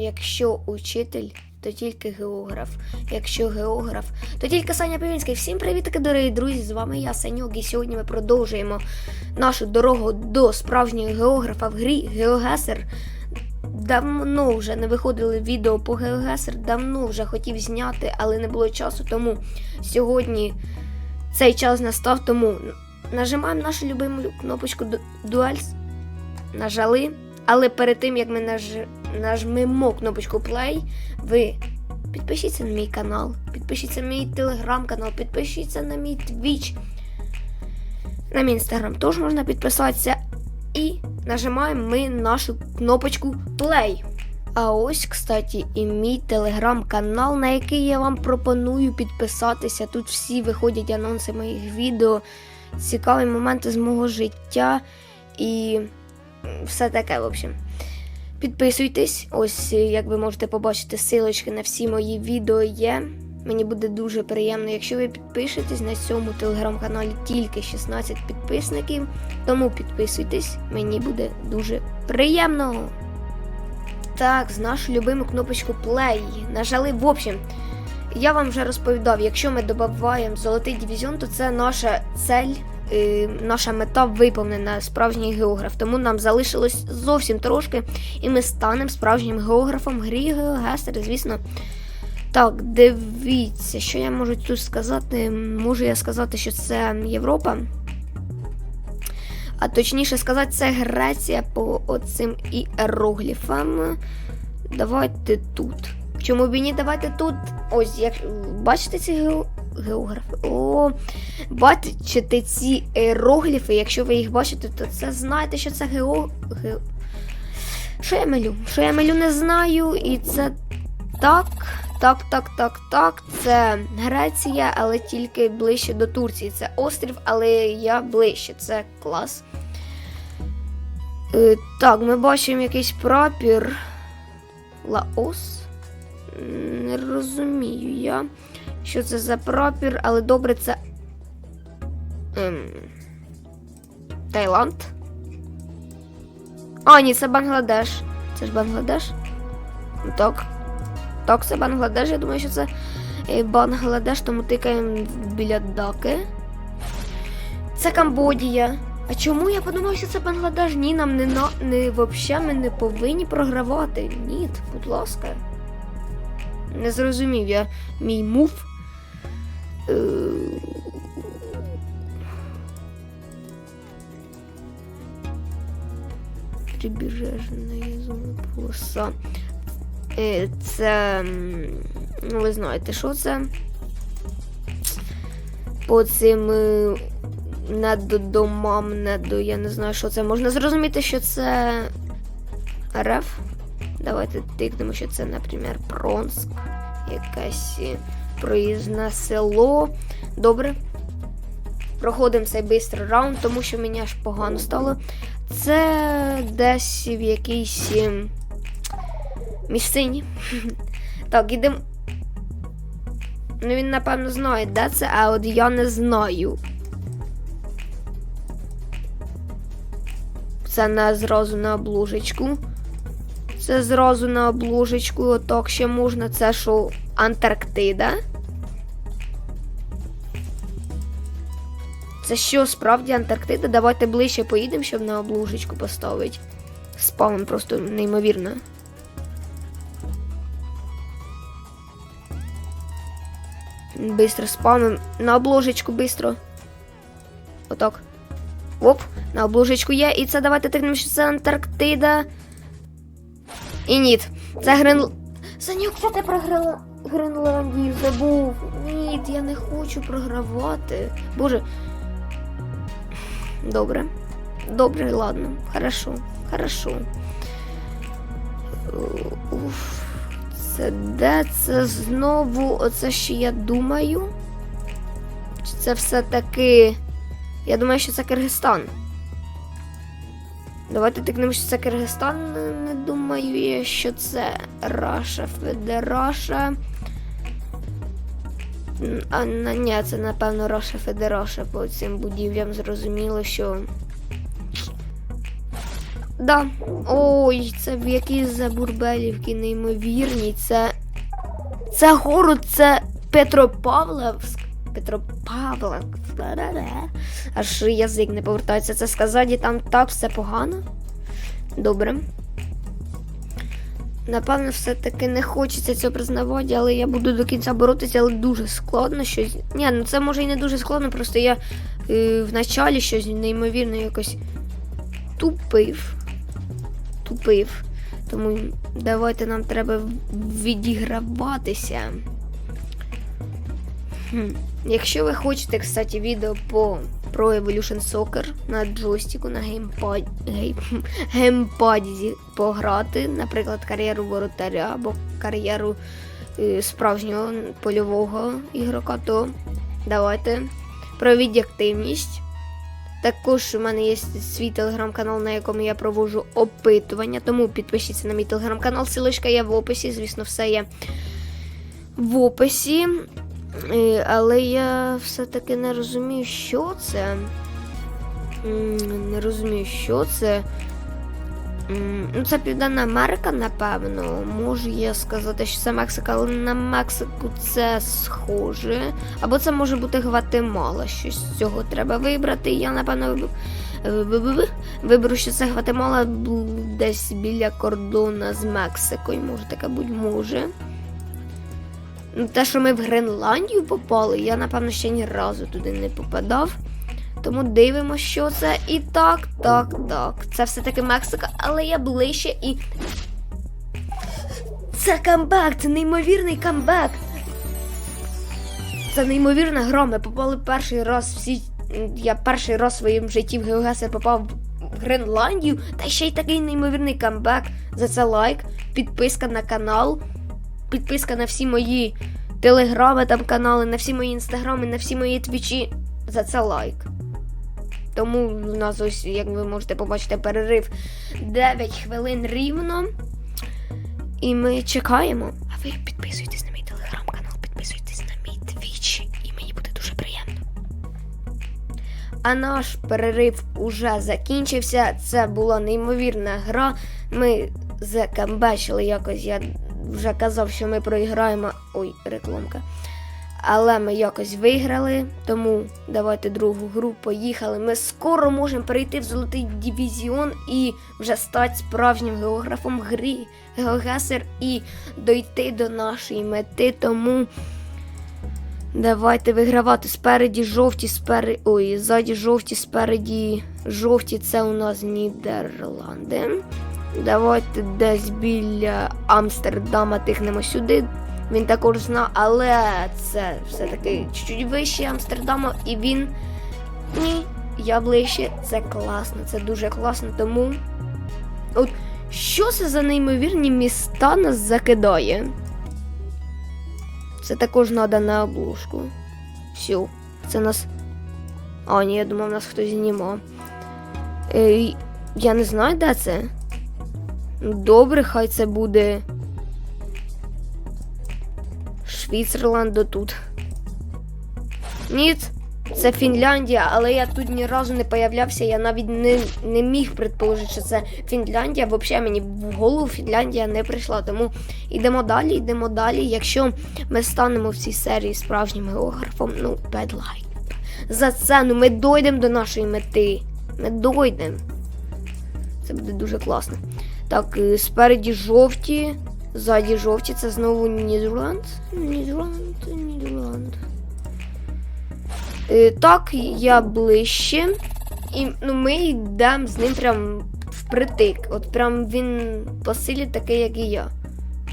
Якщо учитель, то тільки географ. Якщо географ, то тільки Саня Півінський. Всім привітки, дорогі друзі! З вами я, Саньок, і сьогодні ми продовжуємо нашу дорогу до справжнього географа в грі Геогесер. Давно вже не виходили відео по Геогесер, давно вже хотів зняти, але не було часу, тому сьогодні цей час настав, тому нажимаємо нашу любиму кнопочку ду- Duels. Нажали. Але перед тим як ми наж... нажмемо кнопочку Play, ви підпишіться на мій канал, підпишіться на мій телеграм-канал, підпишіться на мій Twitch. На мій інстаграм теж можна підписатися. І нажимаємо ми нашу кнопочку Play. А ось, кстати, і мій телеграм-канал, на який я вам пропоную підписатися. Тут всі виходять анонси моїх відео, цікаві моменти з мого життя і все таке, в общем. Підписуйтесь, ось е, як ви можете побачити, силочки на всі мої відео є. Мені буде дуже приємно, якщо ви підпишетесь на цьому телеграм-каналі тільки 16 підписників. Тому підписуйтесь, мені буде дуже приємно. Так, з нашу любиму кнопочку Play. Нажали в общем. Я вам вже розповідав, якщо ми додаємо золотий дивізіон, то це наша цель, наша мета виповнена справжній географ. Тому нам залишилось зовсім трошки, і ми станемо справжнім географом грі Геогестер, звісно. Так, дивіться, що я можу тут сказати. Можу я сказати, що це Європа. А точніше сказати, це Греція по оцим іерогліфам. Давайте тут. Чому б і ні? Давайте тут. Ось, як бачите ці гео... географи? О, бачите ці іерогліфи, якщо ви їх бачите, то це знаєте, що це гео. ге... Що я милю? Що я милю, не знаю. І це так, так, так, так, так. Це Греція, але тільки ближче до Турції. Це острів, але я ближче. Це клас. Е, так, ми бачимо якийсь прапір. Лаос. Не розумію я, що це за прапір, але добре, це. Ем... Таїланд. А, ні, це Бангладеш. Це ж Бангладеш? Так. Так, це Бангладеш. Я думаю, що це е, Бангладеш, тому тикаємо біля Даки. Це Камбодія. А чому я подумав, що це Бангладеш? Ні, нам не на не взагалі ми не повинні програвати. Ні, будь ласка. Не зрозумів я мій мув. Е, Прибережна зона. Е, Це. Ну, ви знаєте, що це? По цим е, над домам, над, я не знаю, що це. Можна зрозуміти, що це РФ. Давайте тикнемо, що це, наприклад, Пронск, якесь проїзне село. Добре. Проходимо цей бистрий раунд, тому що мені аж погано стало. Це десь в якійсь е, місцині. Так, ідемо. Ну, він, напевно, знає, де це, а от я не знаю. Це не зразу на облужечку. Це зразу на обложечку, отак ще можна. Це що Антарктида. Це що, справді Антарктида? Давайте ближче поїдемо, щоб на обложечку поставити. Спавн просто неймовірно. Быстро спавним. На обложечку быстро. Отак. Оп, на обложечку є. І це давайте тикнемо, що це Антарктида. І ніт. Це Грен... Санюк, це ти програла Гренландію забув. Ні, я не хочу програвати. Боже. Добре. Добре, ладно. Хорошо. Хорошо. Уф. Це де це знову оце що я думаю? Чи це все-таки. Я думаю, що це Киргизстан. Давайте тикнемо, що це Киргизстан. Думаю що це Раша Федераша. А ні, це напевно Раша Федераша по цим будівлям зрозуміло, що. Да. Ой, це в які забурбелівки неймовірні. Це. Це город, це Петропавловськ. Петропавловськ. Аж язик не повертається це сказати, там так все погано. Добре. Напевно, все-таки не хочеться цього признавати, але я буду до кінця боротися, але дуже складно щось. Ні, ну це може і не дуже складно, просто я е, в началі щось неймовірно якось тупив. Тупив. Тому давайте нам треба відіграватися. Хм. Якщо ви хочете, кстати, відео по про Evolution Soccer на джойстику, на геймпад, гейм, геймпаді пограти, наприклад, кар'єру воротаря або кар'єру е, справжнього польового ігрока, то давайте проведіть активність. Також у мене є свій телеграм-канал, на якому я проводжу опитування, тому підпишіться на мій телеграм-канал. Силочка є в описі, звісно, все є в описі. Е, Але я все-таки не розумію, що це. Не розумію, що це. Ну, це Південна Америка, напевно. Можу я сказати, що це Мексика, але на Мексику це схоже. Або це може бути Гватемала. Щось з цього треба вибрати. Я, напевно, виб- виб- виберу, що це Гватемала десь біля кордону з Мексикою. Може, таке будь може. Ну, Те, що ми в Гренландію попали, я, напевно, ще ні разу туди не попадав. Тому дивимося, що це. І так, так, так. Це все-таки Мексика, але я ближче і. Це камбек, це неймовірний камбек. Це неймовірна гра. Ми попали перший раз всі. Я перший раз в своєму житті в Геогесер попав в Гренландію. Та ще й такий неймовірний камбек. За це лайк, підписка на канал, підписка на всі мої телеграми там канали, на всі мої інстаграми, на всі мої твічі. За це лайк. Тому у нас ось, як ви можете побачити, перерив 9 хвилин рівно. І ми чекаємо. А ви підписуйтесь на мій телеграм-канал, підписуйтесь на мій твіч, і мені буде дуже приємно. А наш перерив уже закінчився. Це була неймовірна гра. Ми закамбачили якось. Я вже казав, що ми проіграємо. Ой, рекламка. Але ми якось виграли, тому давайте другу гру поїхали. Ми скоро можемо перейти в золотий дивізіон і вже стати справжнім географом гри Геогесер і дойти до нашої мети. Тому давайте вигравати спереді жовті, спереді. Ой, ззаді жовті, спереді жовті це у нас Нідерланди. Давайте десь біля Амстердама тихнемо сюди. Він також знав, але це все-таки чуть-чуть вище Амстердама, і він. Ні, я ближче. Це класно, це дуже класно. Тому. От що це за неймовірні міста нас закидає? Це також треба на обложку. Все, це нас. А, ні, я думав, нас хтось знімав. Е, я не знаю, де це. Добре, хай це буде. Швейцерланд тут. Ні, це Фінляндія, але я тут ні разу не появлявся. Я навіть не, не міг предположити, що це Фінляндія. Взагалі мені в голову Фінляндія не прийшла. Тому йдемо далі, йдемо далі. Якщо ми станемо в цій серії справжнім географом, ну, 5 лайк. За це ну ми дойдемо до нашої мети. Ми дойдемо. Це буде дуже класно. Так, спереді жовті. Ззаді жовті, це знову Нідерланд. Нідерланд, Нідерланд. Е, так, я ближче. І ну, ми йдемо з ним прям впритик. От прям він по силі такий, як і я.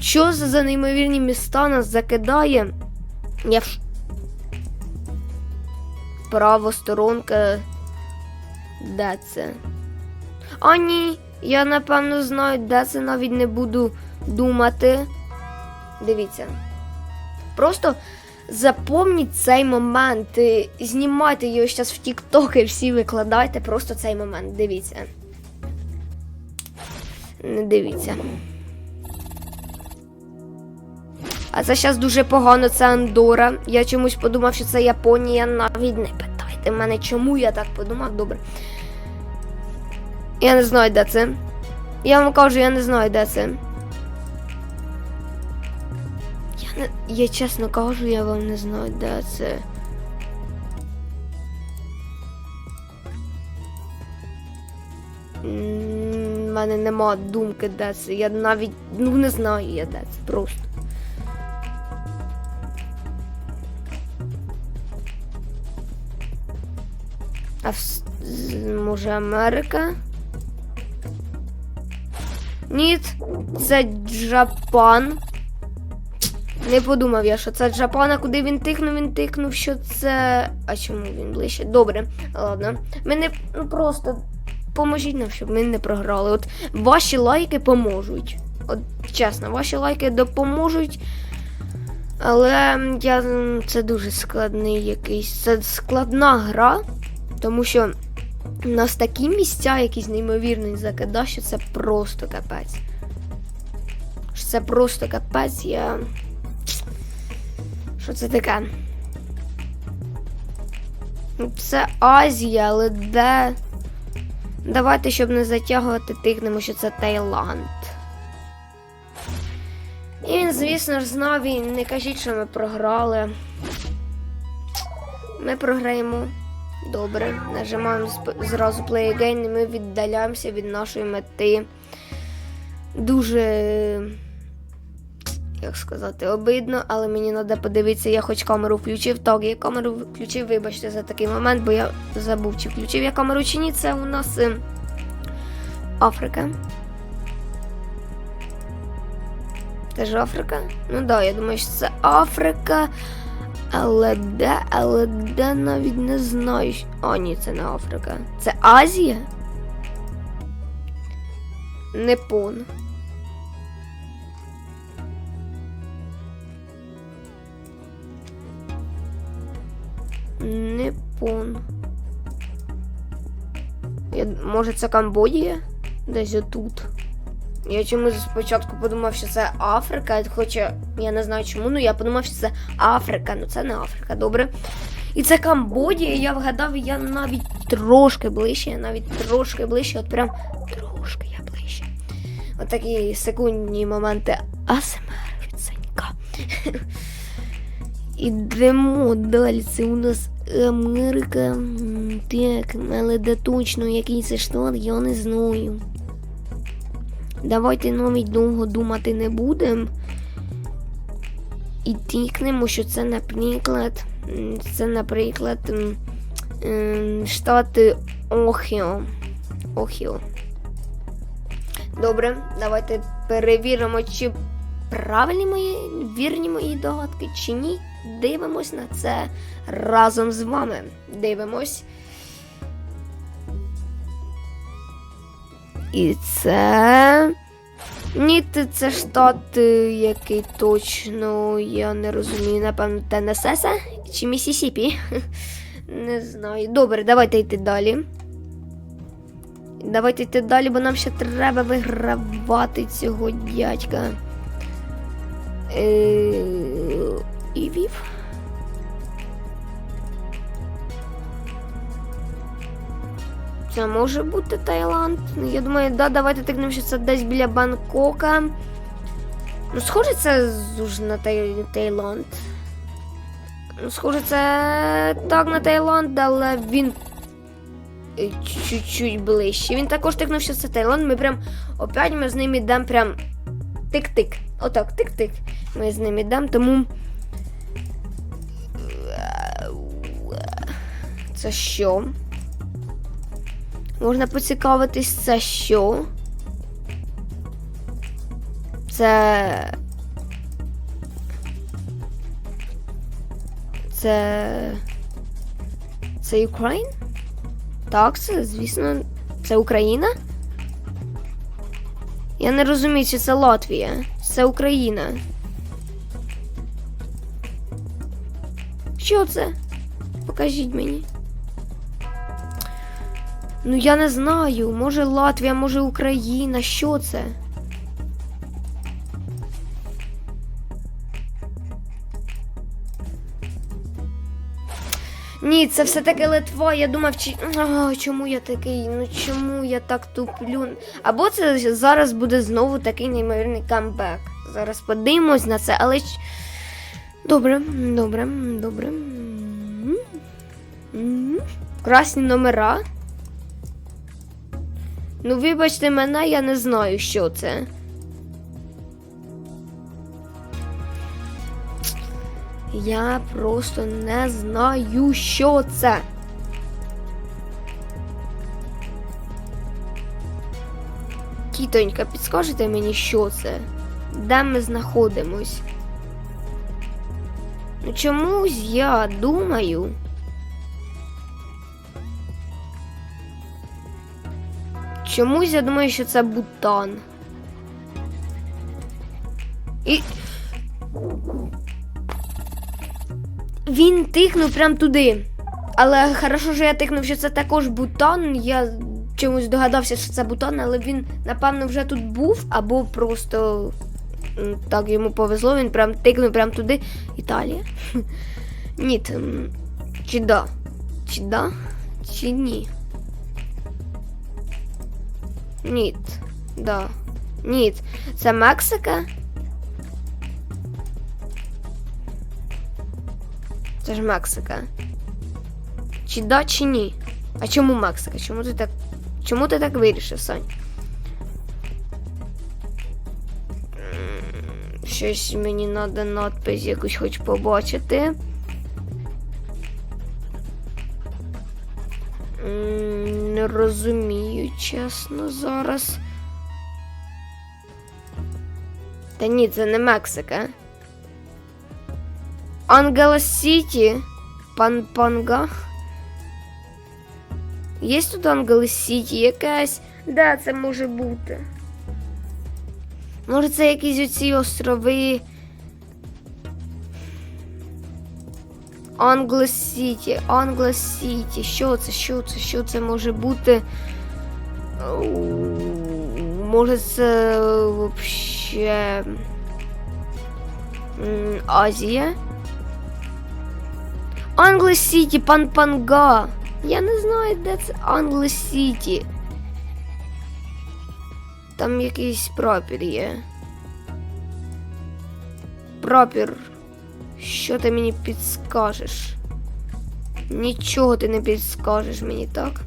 Що за неймовірні міста нас закидає? Я в... Право сторонка. Де це? А ні, я напевно знаю, де це навіть не буду думати. Дивіться. Просто запомніть цей момент. Знімайте його зараз в TikTok і всі викладайте просто цей момент. Дивіться. Не дивіться. А це зараз дуже погано, це Андора. Я чомусь подумав, що це Японія. Навіть не питайте мене, чому я так подумав. Добре. Я не знаю, де це. Я вам кажу, я не знаю, де це. Я, не, я чесно кажу, я вам не знаю, де це. У мене нема думки, де це. Я навіть ну не знаю я де це просто. А в, може Америка? Ні, це Джапан. Не подумав я, що це Джапан, а куди він тикнув, він тикнув, що це. А чому він ближче? Добре, ладно. Ми не ну просто поможіть нам, щоб ми не програли. От ваші лайки поможуть. От чесно, ваші лайки допоможуть. Але я, це дуже складний якийсь. Це складна гра, тому що у нас такі місця, якісь неймовірні закида, що це просто капець. Що це просто капець, я. Що це таке? Ну, Це Азія, але де. Давайте, щоб не затягувати, тикнемо, що це Таїланд. І він, звісно ж, знав і не кажіть, що ми програли. Ми програємо. Добре. Нажимаємо зразу play again, і ми віддаляємося від нашої мети. Дуже. Як сказати, обидно, але мені треба подивитися, я хоч камеру включив. Так, я камеру включив, вибачте за такий момент, бо я забув, чи включив я камеру чи ні. Це у нас е, Африка. Це ж Африка? Ну так, да, я думаю, що це Африка. Але де, але де навіть не знаю. О, ні, це не Африка. Це Азія? Непон. Непон. Я, може це Камбодія? Десь отут. Я чомусь спочатку подумав, що це Африка, хоча я не знаю чому, ну я подумав, що це Африка, ну це не Африка, добре. І це Камбодія, я вгадав, я навіть трошки ближче, я навіть трошки ближче, от прям трошки я ближче. От такі секундні моменти АСМР від Санька. Ідемо далі. Це у нас Америка. Так, але де точно який штат, я не знаю. Давайте навіть довго думати не будемо. І тикнемо, що це, наприклад, це, наприклад, ем, Охіо. Охіо. Добре, давайте перевіримо, чи правильні мої вірні мої догадки, чи ні. Дивимось на це разом з вами. Дивимось. І це. Ні, ти- це штат, який точно я не розумію, напевно, Теннесеса чи Місісіпі. Не знаю. Добре, давайте йти далі. Давайте йти далі, бо нам ще треба вигравати цього дядька. Е, Це може бути Таїланд. Ну, Я думаю, да, давайте тикнемо, що це десь біля Бангкока. Ну, схоже, це ж на Тай... Таїланд. Ну, схоже, це так на Таїланд, але він е, чуть-чуть ближче. Він також тикнув, що це Таїланд. Ми прям опять ми з ним йдемо прям тик-тик. Отак, тик-тик. Ми з ним йдемо, тому. Це що? Можна поцікавитись, це що? Це. Це. Це Україна? Так, це, звісно, це Україна? Я не розумію, чи це Латвія. Це Україна. Що це? Покажіть мені. Ну я не знаю. Може Латвія, може Україна. Що це? Ні, це все-таки Литва. Я думав, чи... а, чому я такий? Ну чому я так туплю? Або це зараз буде знову такий неймовірний камбек. Зараз подивимось на це, але. Добре, добре, добре. Красні номера. Ну, вибачте мене, я не знаю, що це. Я просто не знаю, що це. Тітонька, підскажете мені, що це? Де ми знаходимось? Ну, чомусь я думаю. Чомусь я думаю, що це Бутан. І. Він тикнув прям туди. Але хорошо, що я тикнув, що це також Бутан. Я чомусь догадався, що це Бутан, але він, напевно, вже тут був, або просто так йому повезло, він прям тикнув прям туди. Італія. Ні. Чи да? Чи да? Чи ні? Ні. Да. Ні. Це Мексика? Це ж Мексика. Чи да, чи ні? А чому Мексика? Чому ти так. Чому ти так вирішив, Сань? М, Щось мені треба надпись якусь хоч побачити. М, Розумію, чесно, зараз. Та ні, це не Мексика. Ангела Сіті. Пан Панга. Є тут Ангела Сіті якась? Да, це може бути. Може, це якісь оці острови. Англо Сіті, Англо Сіті. Що це? Що це? Що це може бути? Оу, Може, це вообще м, Азія? Англо Сіті, пан Панга. Я не знаю, де це Англо Сіті. Там якийсь прапір є. Прапір. Що ти мені підскажеш? Нічого ти не підскажеш мені, так?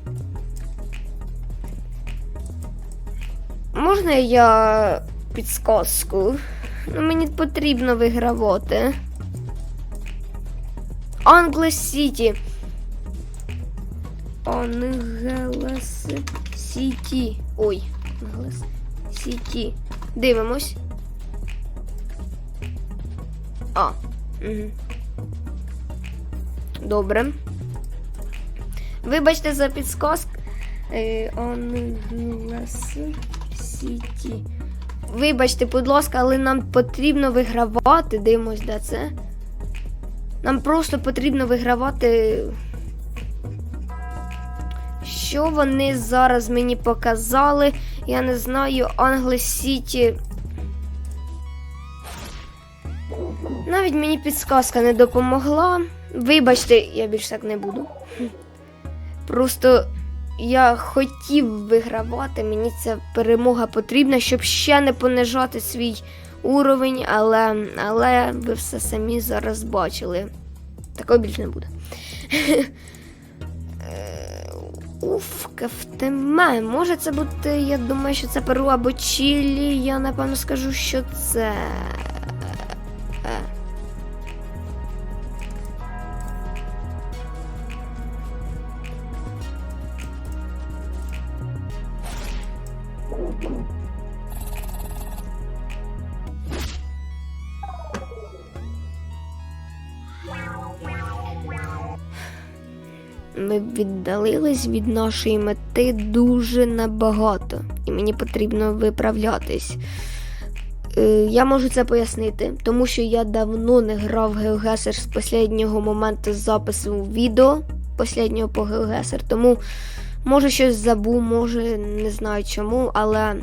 Можна я підсказку? Ну, мені потрібно вигравати. Англес Сіті. Ангелес Сіті. Ой, Ангелес Сіті. Дивимось. А. Добре. Вибачте за. Е, Ангелес Сіті. Вибачте, будь ласка, але нам потрібно вигравати. Дивимось, де це. Нам просто потрібно вигравати. Що вони зараз мені показали? Я не знаю, Англес Сіті. Навіть мені підсказка не допомогла. Вибачте, я більше так не буду. Просто я хотів вигравати, мені ця перемога потрібна, щоб ще не понижати свій уровень, але, але ви все самі зараз бачили. Такого більше не буде. Е, Уф, кафтеме. Може це бути, я думаю, що це Перу або Чилі. Я напевно скажу, що це. Ми віддалились від нашої мети дуже набагато, і мені потрібно виправлятись. Е, Я можу це пояснити, тому що я давно не грав GeoGuessr з останнього моменту запису відео останнього по GeoGuessr, тому може щось забув, може не знаю чому, але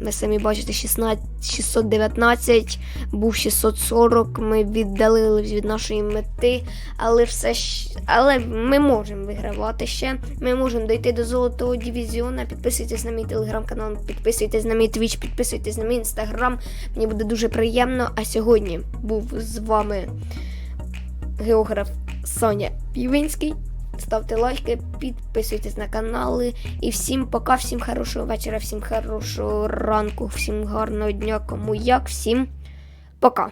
ви самі бачите, 16, 619, був 640. Ми віддалились від нашої мети, але все ж, але ми можемо вигравати ще. Ми можемо дойти до золотого дивізіона. Підписуйтесь на мій телеграм-канал, підписуйтесь на мій твіч, підписуйтесь на мій інстаграм. Мені буде дуже приємно. А сьогодні був з вами географ Соня Півинський. Ставте лайки, підписуйтесь на канали. І всім пока, всім хорошого вечора, всім хорошого ранку, всім гарного дня, кому як, всім пока.